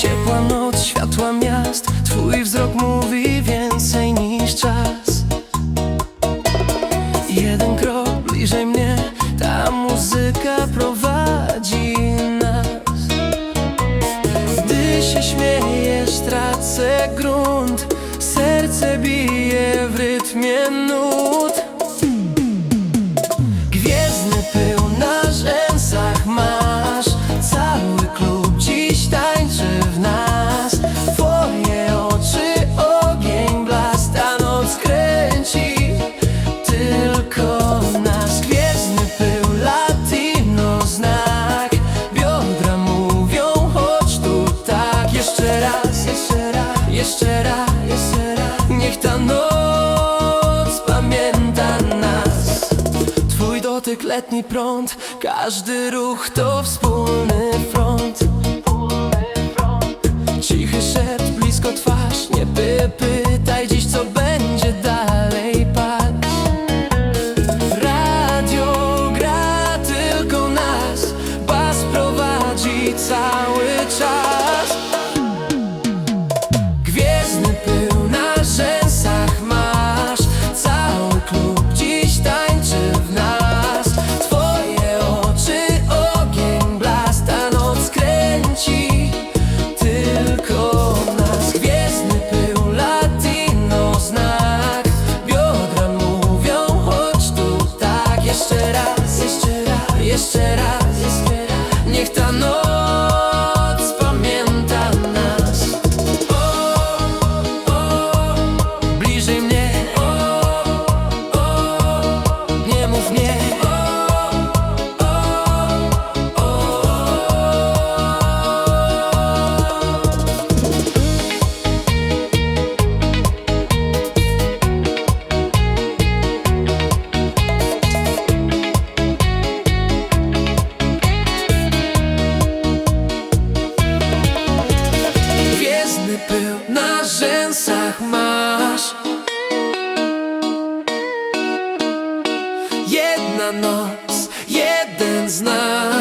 Ciepła noc, światła miast. Twój wzrok mówi więcej niż czas. Jeden krok bliżej mnie. Ta muzyka prowadzi nas. Gdy się śmiejesz, tracę grunt. Serce bije w rytmie nut jeszcze raz, jeszcze raz, Niech ta noc pamięta nas. Twój dotyk, letni prąd. Każdy ruch to wspólny front jeszcze raz, jeszcze raz, jeszcze raz. Niech ta noc na rzęsach masz. Jedna noc, jeden z nas